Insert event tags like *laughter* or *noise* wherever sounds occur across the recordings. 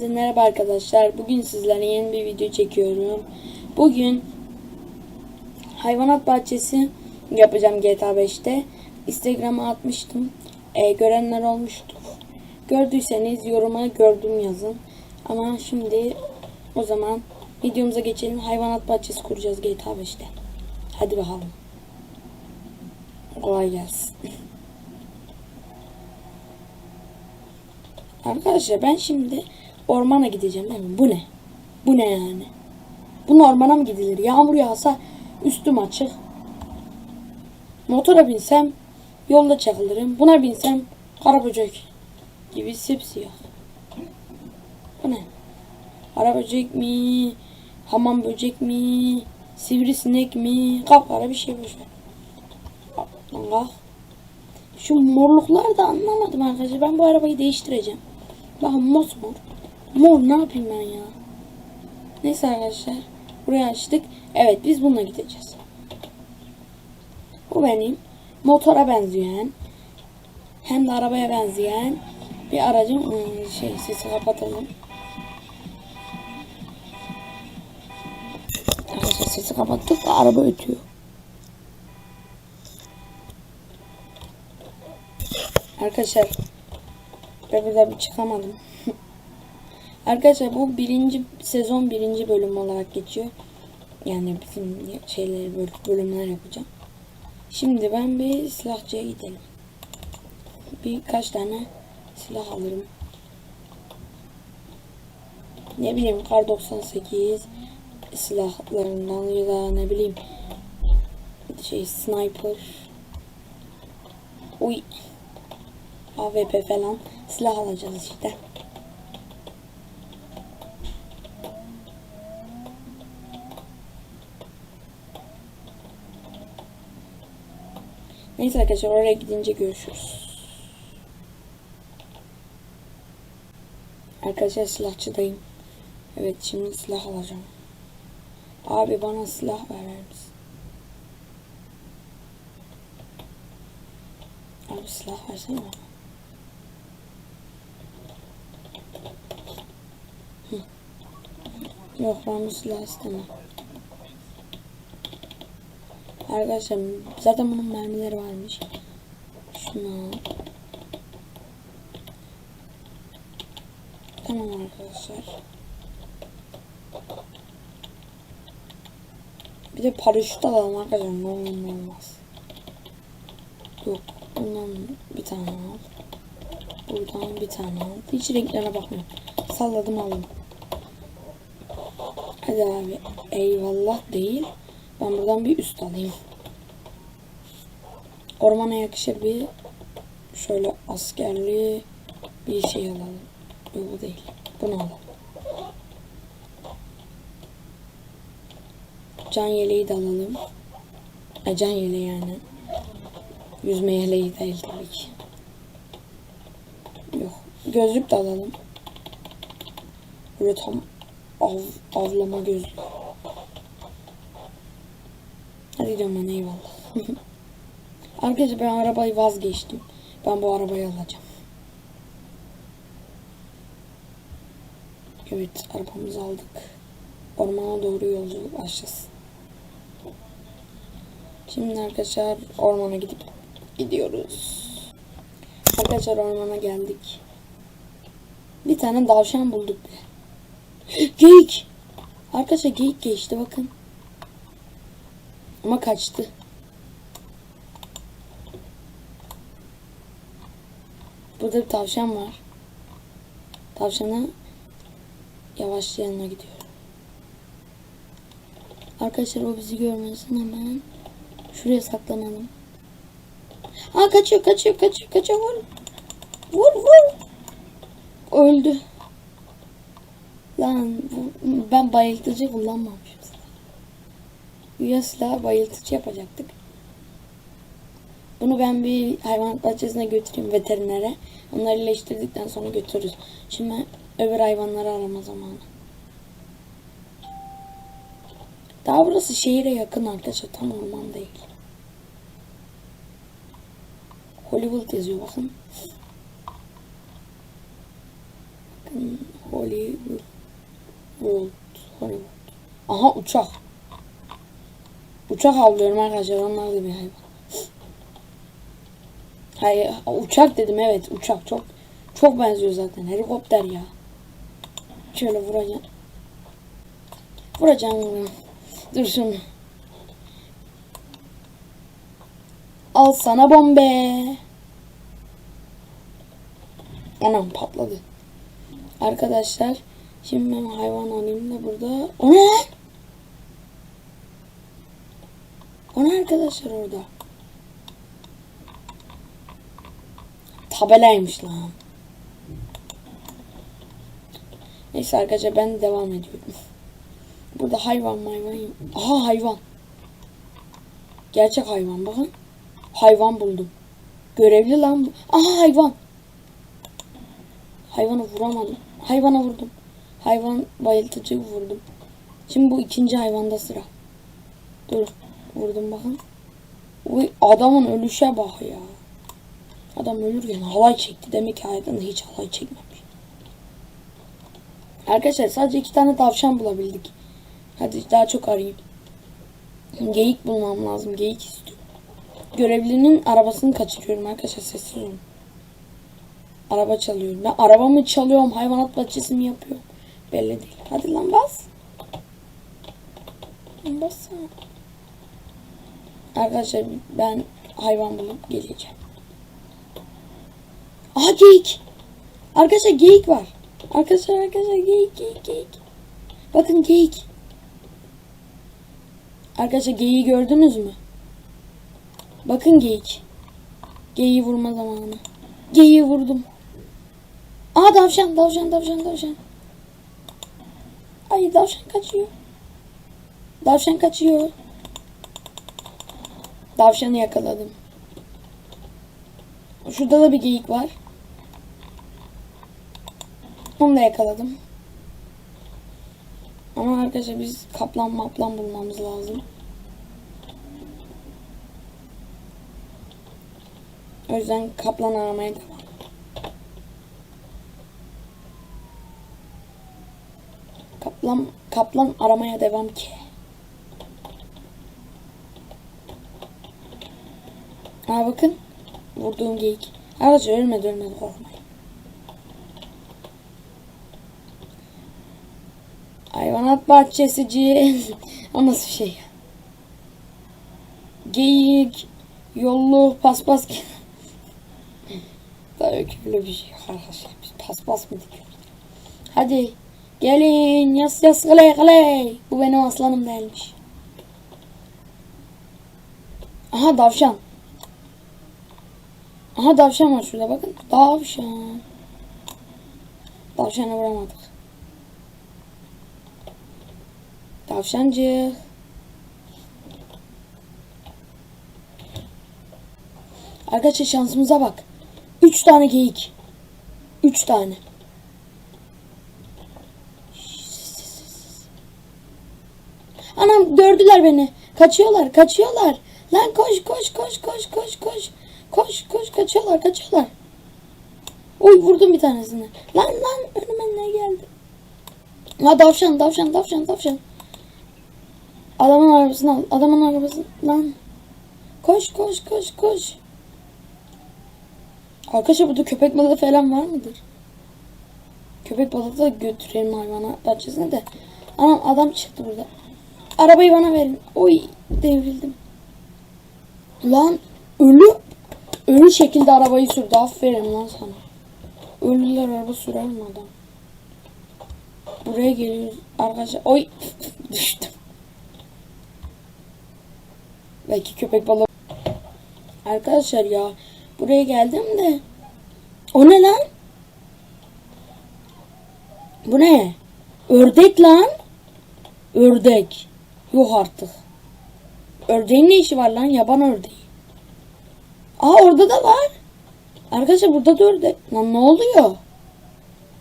Hepinize merhaba arkadaşlar. Bugün sizlere yeni bir video çekiyorum. Bugün hayvanat bahçesi yapacağım GTA 5'te. Instagram'a atmıştım. Ee, görenler olmuştur. Gördüyseniz yoruma gördüm yazın. Ama şimdi o zaman videomuza geçelim. Hayvanat bahçesi kuracağız GTA 5'te. Hadi bakalım. Kolay gelsin. Arkadaşlar ben şimdi ormana gideceğim değil mi? Bu ne? Bu ne yani? Bu ormana mı gidilir? Yağmur yağsa üstüm açık. Motora binsem yolda çakılırım. Buna binsem kara böcek gibi sipsiyah. Bu ne? Kara böcek mi? Hamam böcek mi? Sivrisinek mi? Kapkara bir şey boşver. Allah. Şu morluklar da anlamadım arkadaşlar. Ben bu arabayı değiştireceğim. Bakın mosmor. Mor ne yapayım ben ya? Neyse arkadaşlar. Burayı açtık. Evet biz bununla gideceğiz. Bu benim motora benzeyen hem de arabaya benzeyen bir aracın ıı, şey sesi kapatalım. Arkadaşlar sesi kapattık da araba ötüyor. Arkadaşlar ben burada bir çıkamadım. *laughs* Arkadaşlar bu birinci sezon birinci bölüm olarak geçiyor. Yani bizim şeyleri bölümler yapacağım. Şimdi ben bir silahçıya gidelim. Birkaç tane silah alırım. Ne bileyim kar 98 silahlarından ya da ne bileyim şey sniper. Uy. AWP falan silah alacağız işte. Neyse arkadaşlar oraya gidince görüşürüz. Arkadaşlar silahçıdayım. Evet şimdi silah alacağım. Abi bana silah verer misin? Abi silah versene. Yok ben bu silahı istemem. Arkadaşlar zaten bunun mermileri varmış. Şunu. Tamam arkadaşlar. Bir de paraşüt alalım arkadaşlar. Ne olur ne olmaz. Yok. Bundan bir tane al. Buradan bir tane al. Hiç renklerine bakmıyorum. Salladım aldım. Hadi abi. Eyvallah değil. Ben buradan bir üst alayım. Ormana yakışır bir şöyle askerli bir şey alalım. Yok bu değil. Bunu alalım. Can yeleği de alalım. E, can yeleği yani. Yüzme yeleği değil tabii ki. Yok. Gözlük de alalım. Böyle tam av, avlama gözlüğü. Diyorum ben eyvallah. Arkadaşlar ben arabayı vazgeçtim. Ben bu arabayı alacağım. Evet arabamızı aldık. Ormana doğru yolculuk başlasın. Şimdi arkadaşlar ormana gidip gidiyoruz. Arkadaşlar ormana geldik. Bir tane davşan bulduk. *gasps* Geyik. Arkadaşlar geyik geçti bakın. Ama kaçtı. Burada bir tavşan var. Tavşana yavaş yanına gidiyor. Arkadaşlar o bizi görmesin hemen. Şuraya saklanalım. Aa kaçıyor kaçıyor kaçıyor kaçıyor vur. Vur vur. Öldü. Lan ben bayıltıcı kullanmamışım. Güya silah bayıltıcı yapacaktık. Bunu ben bir hayvan bahçesine götüreyim veterinere. Onları iyileştirdikten sonra götürürüz. Şimdi öbür hayvanları arama zamanı. Daha burası şehire yakın arkadaşlar. Tam orman değil. Hollywood yazıyor bakın. Bakın. Hollywood. Hollywood. Aha uçak. Uçak avlıyorum arkadaşlar. Onlar bir hayvan. Hayır uçak dedim evet uçak çok çok benziyor zaten helikopter ya. Şöyle vuracağım. Vuracağım bunu. Dur şunu. Al sana bombe. Anam patladı. Arkadaşlar şimdi ben hayvan alayım da burada. O ne lan? O arkadaşlar orada? Tabelaymış lan. Neyse arkadaşlar ben devam ediyorum. Burada hayvan hayvan. Aha hayvan. Gerçek hayvan bakın. Hayvan buldum. Görevli lan bu. Aha hayvan. Hayvanı vuramadım. Hayvana vurdum. Hayvan bayıltıcı vurdum. Şimdi bu ikinci hayvanda sıra. Dur. Vurdum bakın. Uy, adamın ölüşe bak ya. Adam ölürken halay çekti. Demek ki hayatında hiç halay çekmemiş. Arkadaşlar sadece iki tane tavşan bulabildik. Hadi daha çok arayayım. Geyik bulmam lazım. Geyik istiyorum. Görevlinin arabasını kaçırıyorum arkadaşlar. Sessiz olun. Araba çalıyorum. Ben arabamı çalıyorum. Hayvanat bahçesi mi yapıyorum? Belli değil. Hadi lan bas. Bas. Arkadaşlar ben hayvan bulup geleceğim. Aha geyik. Arkadaşlar geyik var. Arkadaşlar arkadaşlar geyik geyik geyik. Bakın geyik. Arkadaşlar geyiği gördünüz mü? Bakın geyik. Geyiği vurma zamanı. Geyiği vurdum. Aa tavşan tavşan tavşan tavşan. Ay tavşan kaçıyor. Tavşan kaçıyor. Tavşanı yakaladım. Şurada da bir geyik var. Onu da yakaladım. Ama arkadaşlar biz kaplan maplan bulmamız lazım. O yüzden kaplan aramaya devam. Kaplan kaplan aramaya devam ki. Ha bakın. Vurduğum geyik. Arkadaşlar ölmedi ölmedi korkmayın. Hayvanat bahçesici. o *laughs* nasıl şey? Geyik, yollu, paspas. Tabii ki *laughs* böyle bir şey arkadaşlar. Biz paspas mı dikiyoruz? Hadi gelin yas yas kaley kaley. Bu benim aslanım değilmiş. Aha davşan. Aha davşan var şurada bakın. Davşan. Davşanı vuramadık. Tavşancı. Arkadaşlar şansımıza bak. Üç tane geyik. Üç tane. Anam gördüler beni. Kaçıyorlar, kaçıyorlar. Lan koş, koş, koş, koş, koş, koş. Koş, koş, kaçıyorlar, kaçıyorlar. Oy vurdum bir tanesini. Lan lan önüme ne geldi? Ha davşan, davşan, davşan, davşan. Adamın arabasını al. Adamın arabasını lan. Koş koş koş koş. Arkadaşlar burada köpek balığı falan var mıdır? Köpek balığı da götürelim hayvana bahçesine de. Anam adam çıktı burada. Arabayı bana verin. Oy devrildim. Lan ölü ölü şekilde arabayı sürdü. Aferin lan sana. Ölüler araba sürer mi adam? Buraya geliyoruz arkadaşlar. Oy *laughs* düştüm. Belki köpek balığı. Arkadaşlar ya buraya geldim de. O ne lan? Bu ne? Ördek lan. Ördek. Yok artık. Ördeğin ne işi var lan? Yaban ördeği. Aa orada da var. Arkadaşlar burada da ördek. Lan ne oluyor?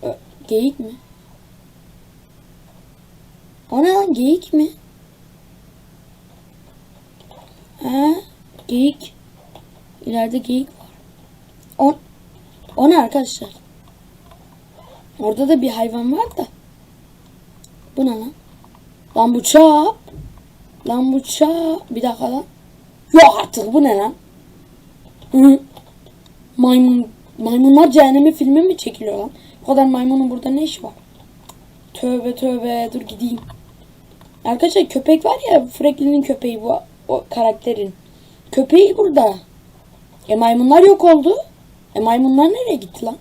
Ö geyik mi? O ne lan geyik mi? Ha, geyik. İleride geyik var. O, o ne arkadaşlar? Orada da bir hayvan var da. Bu ne lan? Lan bu çap. Lan bu çap. Bir dakika lan. Yok artık bu ne lan? Maymun. Maymunlar cehennemi filmi mi çekiliyor lan? O kadar maymunun burada ne işi var? Tövbe tövbe dur gideyim. Arkadaşlar köpek var ya Franklin'in köpeği bu o karakterin. Köpeği burada. E maymunlar yok oldu. E maymunlar nereye gitti lan?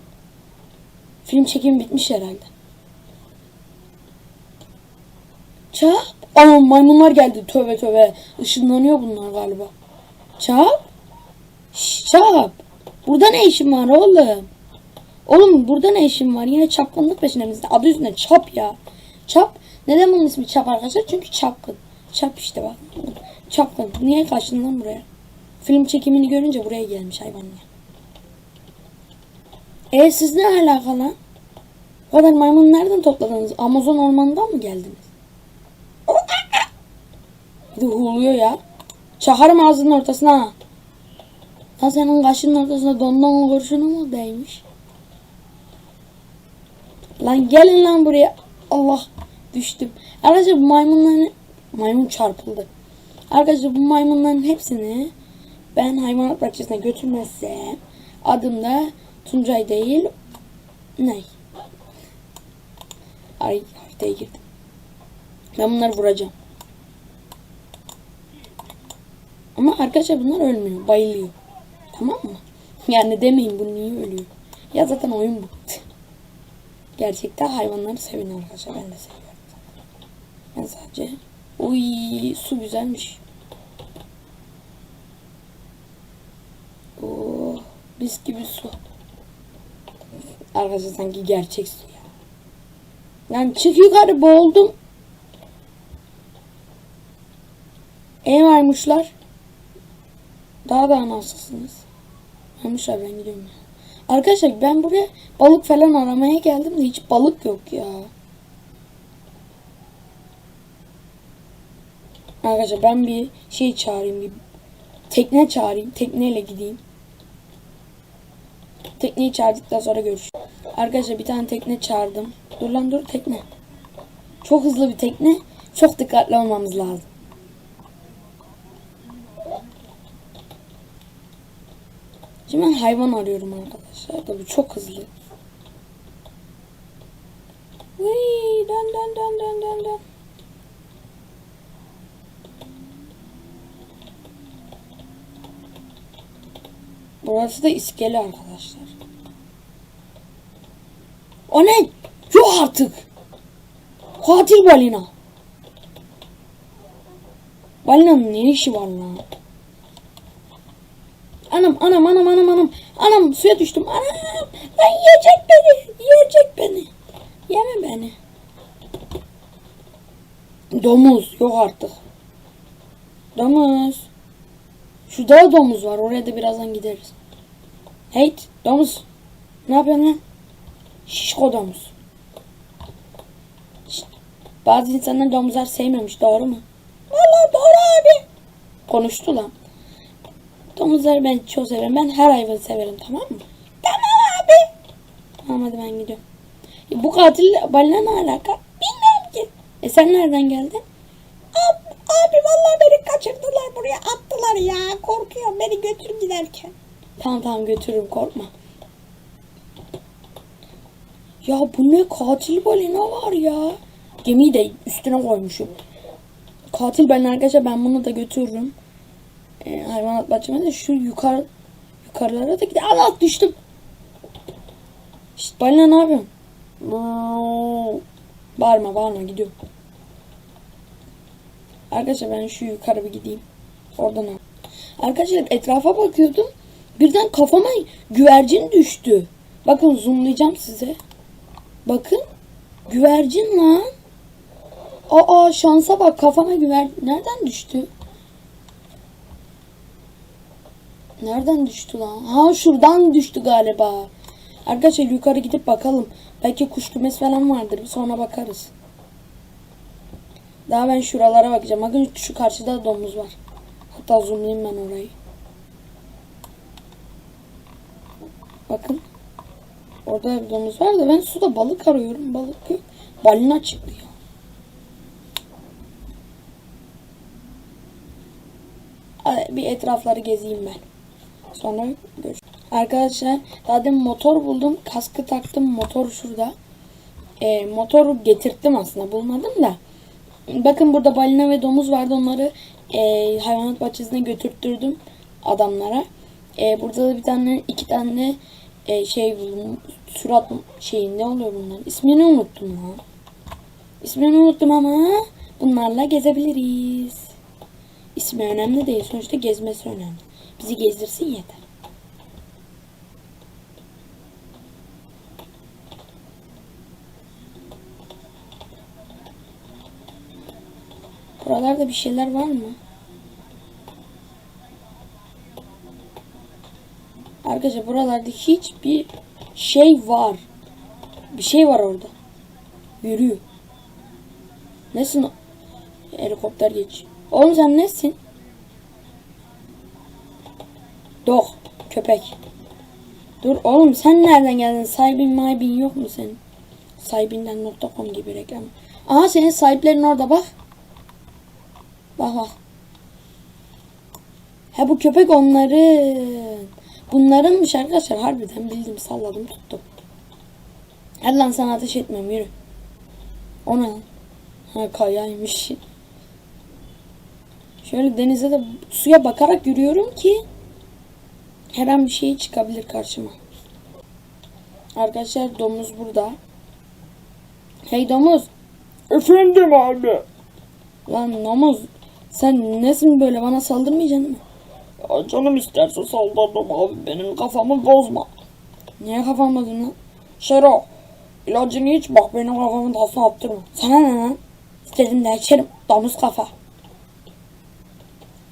Film çekimi bitmiş herhalde. Çap. Aa maymunlar geldi. Tövbe tövbe. Işınlanıyor bunlar galiba. Çap. Şş, çap. Burada ne işin var oğlum? Oğlum burada ne işin var? Yine çapkınlık peşinde misin? Adı çap ya. Çap. Neden bunun ismi çap arkadaşlar? Çünkü çapkın. Çap işte bak. Çapkın. Niye kaçtın buraya? Film çekimini görünce buraya gelmiş hayvan ya. E siz ne alaka? O kadar maymunu nereden topladınız? Amazon ormanından mı geldiniz? Bir ya. Çakarım ağzının ortasına. Ha senin kaşının ortasına dondan kurşunu mu değmiş? Lan gelin lan buraya. Allah düştüm. Arkadaşlar bu maymunların maymun çarpıldı. Arkadaşlar bu maymunların hepsini ben hayvanat bahçesine götürmezsem adım da Tuncay değil ne? Ay haritaya girdim. Ben bunları vuracağım. Ama arkadaşlar bunlar ölmüyor. Bayılıyor. Tamam mı? Yani demeyin bu niye ölüyor. Ya zaten oyun bu. Gerçekten hayvanları sevin arkadaşlar. Ben de seviyorum. Ben sadece... Uy su güzelmiş. Oo, mis gibi su. Arkadaşlar sanki gerçek su ya. Lan çık yukarı boğuldum. E varmışlar. Daha da nasılsınız? Varmışlar ben gidiyorum ya. Arkadaşlar ben buraya balık falan aramaya geldim de hiç balık yok ya. Arkadaşlar ben bir şey çağırayım bir tekne çağırayım. Tekneyle gideyim. Tekneyi çağırdıktan sonra görüşürüz. Arkadaşlar bir tane tekne çağırdım. Dur lan dur tekne. Çok hızlı bir tekne. Çok dikkatli olmamız lazım. Şimdi ben hayvan arıyorum arkadaşlar. Tabii çok hızlı. Vıy, dön dön dön dön dön dön. Burası da iskele arkadaşlar. O ne? Yok artık. Katil balina. Balinanın ne işi var lan? Anam anam anam anam anam. Anam suya düştüm. Anam. Lan yiyecek beni. Yiyecek beni. Yeme beni. Domuz. Yok artık. Domuz. Şurada domuz var. Oraya da birazdan gideriz. Hey domuz. Ne yapıyorsun lan? Şişko domuz. Bazı insanlar domuzlar sevmemiş. Doğru mu? Valla doğru abi. Konuştu lan. Domuzları ben çok severim. Ben her hayvanı severim tamam mı? Tamam abi. Tamam hadi ben gidiyorum. E, bu katil balina ne alaka? Bilmiyorum ki. E sen nereden geldin? Abi, abi vallahi beni kaçırdılar buraya attılar ya. Korkuyorum beni götür giderken. Tamam tamam götürürüm korkma. Ya bu ne katil balina var ya. Gemiyi de üstüne koymuşum. Katil balina arkadaşlar ben bunu da götürürüm e, hayvanat bahçeme şu yukarı yukarılara da gidelim. Allah düştüm. Şşt balina ne yapıyorsun? Bağırma bağırma gidiyorum. Arkadaşlar ben şu yukarı bir gideyim. Oradan al. Arkadaşlar etrafa bakıyordum. Birden kafama güvercin düştü. Bakın zoomlayacağım size. Bakın. Güvercin lan. Aa şansa bak kafama güvercin. Nereden düştü? Nereden düştü lan? Ha şuradan düştü galiba. Arkadaşlar yukarı gidip bakalım. Belki kuş kümesi falan vardır. Sonra bakarız. Daha ben şuralara bakacağım. Bakın şu karşıda domuz var. Hatta zoomlayayım ben orayı. Bakın. Orada bir domuz var da ben suda balık arıyorum. Balık yok. Balina çıktı ya. Bir etrafları gezeyim ben. Sonra görüşürüz. Arkadaşlar daha demin motor buldum. Kaskı taktım. Motor şurada. Ee, motoru getirttim aslında. Bulmadım da. Bakın burada balina ve domuz vardı. Onları e, hayvanat bahçesine götürttürdüm adamlara. E, burada da bir tane iki tane e, şey buldum. Surat şeyi ne oluyor bunlar? İsmini unuttum ha. İsmini unuttum ama bunlarla gezebiliriz. İsmi önemli değil. Sonuçta gezmesi önemli. Bizi gezdirsin yeter. Buralarda bir şeyler var mı? Arkadaşlar buralarda hiçbir şey var. Bir şey var orada. Yürüyor. Nesin? Helikopter geç. Oğlum sen nesin? Dog. Köpek. Dur oğlum sen nereden geldin? Sahibin maybin yok mu senin? Sahibinden.com gibi reklam. Aha senin sahiplerin orada bak. Bak bak. Ha bu köpek onların. Bunlarınmış arkadaşlar. Harbiden bildim salladım tuttum. Hadi lan sana ateş etmem yürü. O ne? Ha kayaymış. Şöyle denize de suya bakarak yürüyorum ki her an bir şey çıkabilir karşıma. Arkadaşlar domuz burada. Hey domuz. Efendim abi. Lan domuz. Sen nesin böyle bana saldırmayacaksın mı? Ya canım isterse saldırırım abi. Benim kafamı bozma. Niye kafamdadın lan? Şero. ilacını iç bak benim kafamın tasını attırma. Sana ne lan? İstedim de içerim. Domuz kafa.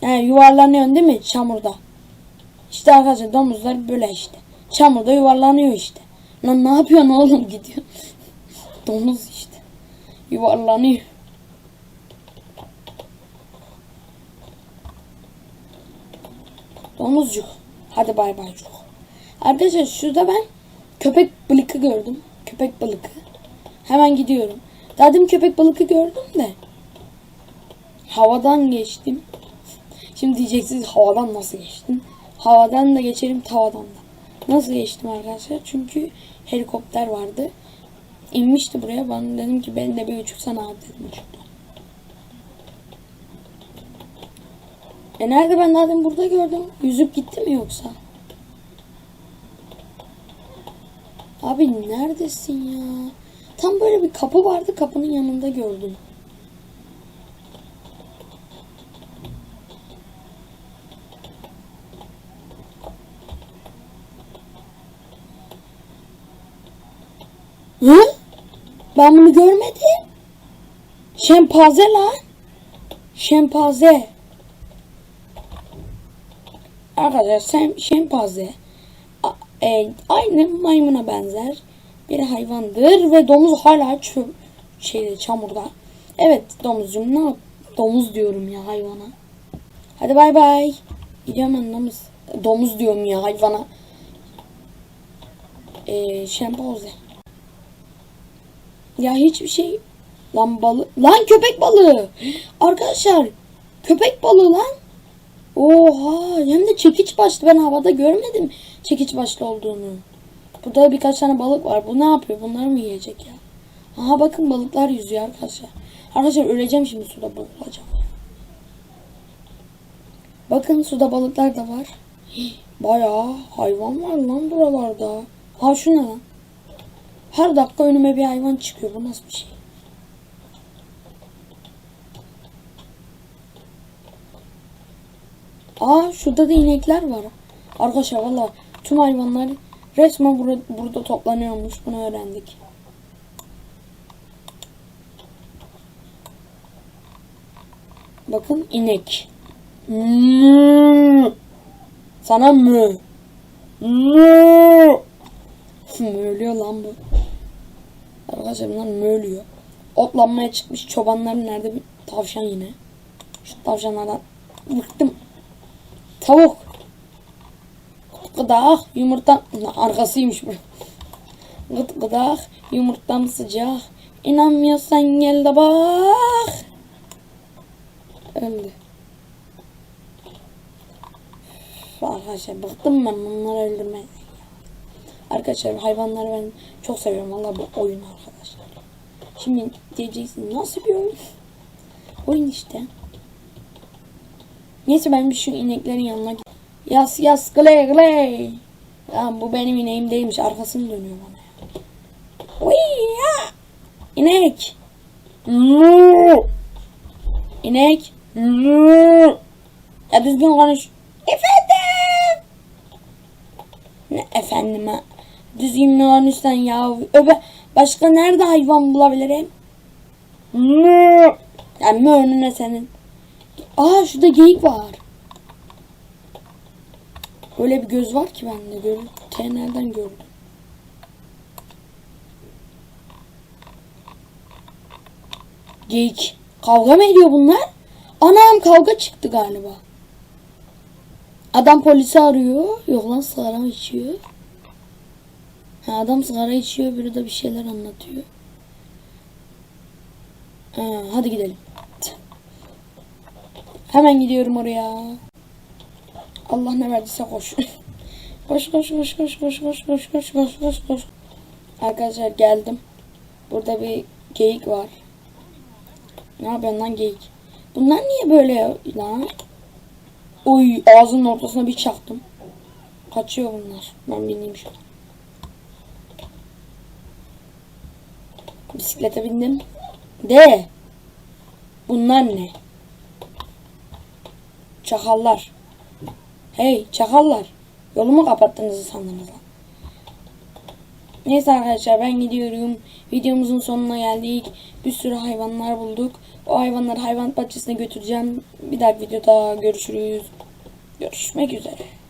He yuvarlanıyorsun değil mi çamurda? İşte arkadaşlar domuzlar böyle işte. Çamurda yuvarlanıyor işte. Lan ne yapıyorsun oğlum *laughs* gidiyor. Domuz işte. Yuvarlanıyor. Domuzcuk. Hadi bay baycuk. Arkadaşlar şurada ben köpek balıkı gördüm. Köpek balıkı. Hemen gidiyorum. Daha demin köpek balıkı gördüm de. Havadan geçtim. Şimdi diyeceksiniz havadan nasıl geçtin? Havadan da geçerim tavadan da. Nasıl geçtim arkadaşlar? Çünkü helikopter vardı. İnmişti buraya. Ben dedim ki ben de bir uçursana abi dedim uçurdu. E nerede ben demin burada gördüm. Yüzüp gitti mi yoksa? Abi neredesin ya? Tam böyle bir kapı vardı. Kapının yanında gördüm. Hı? Ben bunu görmedim. Şempanze lan. Şempanze. Arkadaşlar sen şempanze a- e, aynı maymuna benzer bir hayvandır ve domuz hala çö şeyde çamurda. Evet domuzcum ne yap? Domuz diyorum ya hayvana. Hadi bay bay. Gidiyorum ben domuz. Domuz diyorum ya hayvana. Ee, şempanze. Ya hiçbir şey. Lan balı. Lan köpek balığı. Arkadaşlar. Köpek balığı lan. Oha. Hem de çekiç başlı. Ben havada görmedim çekiç başlı olduğunu. Burada birkaç tane balık var. Bu ne yapıyor? Bunları mı yiyecek ya? Aha bakın balıklar yüzüyor arkadaşlar. Arkadaşlar öleceğim şimdi suda boğulacağım. Bakın suda balıklar da var. *gasps* Bayağı hayvan var lan buralarda. Ha şu ne lan? Her dakika önüme bir hayvan çıkıyor. Bu nasıl bir şey? Aa şurada da inekler var. Arkadaşlar valla tüm hayvanlar resmen burada, burada toplanıyormuş. Bunu öğrendik. Bakın inek. Mü. Sana mü. Mü. Mölüyor lan bu. Arkadaşlar bunlar mölüyor. Otlanmaya çıkmış çobanlar nerede bir tavşan yine. Şu tavşanlardan bıktım. Tavuk. Gıda yumurta arkasıymış bu. Gıt gıdak yumurtam sıcak. İnanmıyorsan gel de bak. Öldü. Arkadaşlar bıktım ben bunları öldürmeye. Arkadaşlar hayvanları ben çok seviyorum. Valla bu oyun arkadaşlar. Şimdi diyeceksin nasıl bir oyun? Oyun işte. Neyse ben bir şu ineklerin yanına gideyim. Yas yas gley gley. Ya bu benim ineğim değilmiş. Arkasını dönüyor bana. Uy ya. İnek. Mu. İnek. Mu. Ya düzgün konuş. Efendim. Ne efendim? Düzgün konuşsan ya? Öbe. Başka nerede hayvan bulabilirim? Mu. Yani mü önüne senin. Aa şurada geyik var. Öyle bir göz var ki bende. Gör, te nereden gördüm? Geyik. Kavga mı ediyor bunlar? Anam kavga çıktı galiba. Adam polisi arıyor. Yok lan sigara mı içiyor? Ha, adam sigara içiyor. Biri de bir şeyler anlatıyor. Ha, hadi gidelim. Hemen gidiyorum oraya. Allah ne verdiyse koş. *laughs* koş koş koş koş koş koş koş koş koş koş koş. Arkadaşlar geldim. Burada bir geyik var. Ne yapıyorsun lan geyik? Bunlar niye böyle lan? Oy ağzının ortasına bir çaktım. Kaçıyor bunlar. Ben bineyim şuna. Bisiklete bindim. De. Bunlar ne? Çakallar. Hey çakallar. Yolumu kapattınız sandınız lan. Neyse arkadaşlar ben gidiyorum. Videomuzun sonuna geldik. Bir sürü hayvanlar bulduk. O hayvanları hayvan bahçesine götüreceğim. Bir dahaki videoda görüşürüz. Görüşmek üzere.